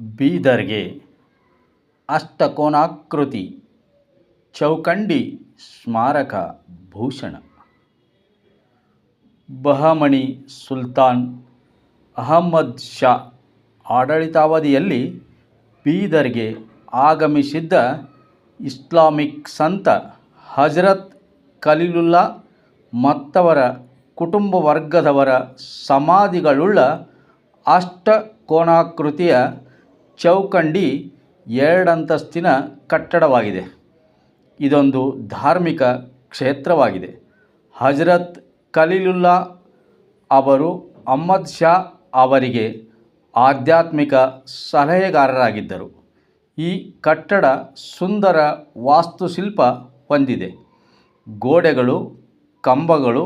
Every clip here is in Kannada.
ಬೀದರ್ಗೆ ಅಷ್ಟಕೋನಾಕೃತಿ ಚೌಕಂಡಿ ಸ್ಮಾರಕ ಭೂಷಣ. ಬಹಮಣಿ ಸುಲ್ತಾನ್ ಅಹಮ್ಮದ್ ಶಾ ಆಡಳಿತಾವಧಿಯಲ್ಲಿ ಬೀದರ್ಗೆ ಆಗಮಿಸಿದ್ದ ಇಸ್ಲಾಮಿಕ್ ಸಂತ ಹಜರತ್ ಕಲೀಲುಲ್ಲಾ ಮತ್ತವರ ಕುಟುಂಬ ವರ್ಗದವರ ಸಮಾಧಿಗಳುಳ್ಳ ಅಷ್ಟಕೋನಾಕೃತಿಯ ಚೌಕಂಡಿ ಎರಡಂತಸ್ತಿನ ಕಟ್ಟಡವಾಗಿದೆ. ಇದೊಂದು ಧಾರ್ಮಿಕ ಕ್ಷೇತ್ರವಾಗಿದೆ. ಹಜರತ್ ಖಲೀಲುಲ್ಲಾ ಅವರು ಅಹ್ಮದ್ ಶಾ ಅವರಿಗೆ ಆಧ್ಯಾತ್ಮಿಕ ಸಲಹೆಗಾರರಾಗಿದ್ದರು. ಈ ಕಟ್ಟಡ ಸುಂದರ ವಾಸ್ತುಶಿಲ್ಪ ಹೊಂದಿದೆ. ಗೋಡೆಗಳು, ಕಂಬಗಳು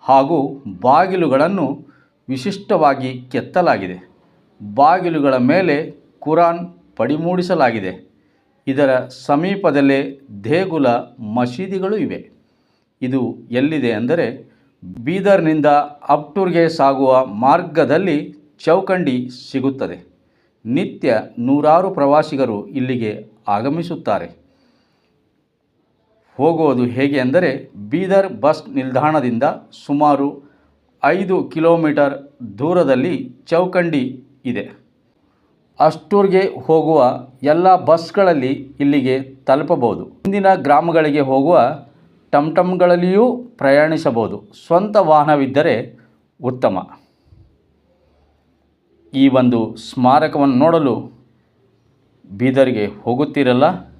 ಹಾಗೂ ಬಾಗಿಲುಗಳನ್ನು ವಿಶಿಷ್ಟವಾಗಿ ಕೆತ್ತಲಾಗಿದೆ. ಬಾಗಿಲುಗಳ ಮೇಲೆ ಕುರಾನ್ ಪಡಿಮೂಡಿಸಲಾಗಿದೆ. ಇದರ ಸಮೀಪದಲ್ಲೇ ದೇಗುಲ ಮಸೀದಿಗಳು ಇವೆ. ಇದು ಎಲ್ಲಿದೆ ಅಂದರೆ ಬೀದರ್ನಿಂದ ಅಪ್ಟೂರ್ಗೆ ಸಾಗುವ ಮಾರ್ಗದಲ್ಲಿ ಚೌಕಂಡಿ ಸಿಗುತ್ತದೆ. ನಿತ್ಯ ನೂರಾರು ಪ್ರವಾಸಿಗರು ಇಲ್ಲಿಗೆ ಆಗಮಿಸುತ್ತಾರೆ. ಹೋಗುವುದು ಹೇಗೆ ಅಂದರೆ ಬೀದರ್ ಬಸ್ ನಿಲ್ದಾಣದಿಂದ ಸುಮಾರು ಐದು ಕಿಲೋಮೀಟರ್ ದೂರದಲ್ಲಿ ಚೌಕಂಡಿ ಇದೆ. ಅಷ್ಟೂರ್ಗೆ ಹೋಗುವ ಎಲ್ಲ ಬಸ್ಗಳಲ್ಲಿ ಇಲ್ಲಿಗೆ ತಲುಪಬಹುದು. ಮುಂದಿನ ಗ್ರಾಮಗಳಿಗೆ ಹೋಗುವ ಟಮ್ಟಮ್ಗಳಲ್ಲಿಯೂ ಪ್ರಯಾಣಿಸಬಹುದು. ಸ್ವಂತ ವಾಹನವಿದ್ದರೆ ಉತ್ತಮ. ಈ ಒಂದು ಸ್ಮಾರಕವನ್ನು ನೋಡಲು ಬೀದರ್ಗೆ ಹೋಗುತ್ತೀರಲ್ಲ?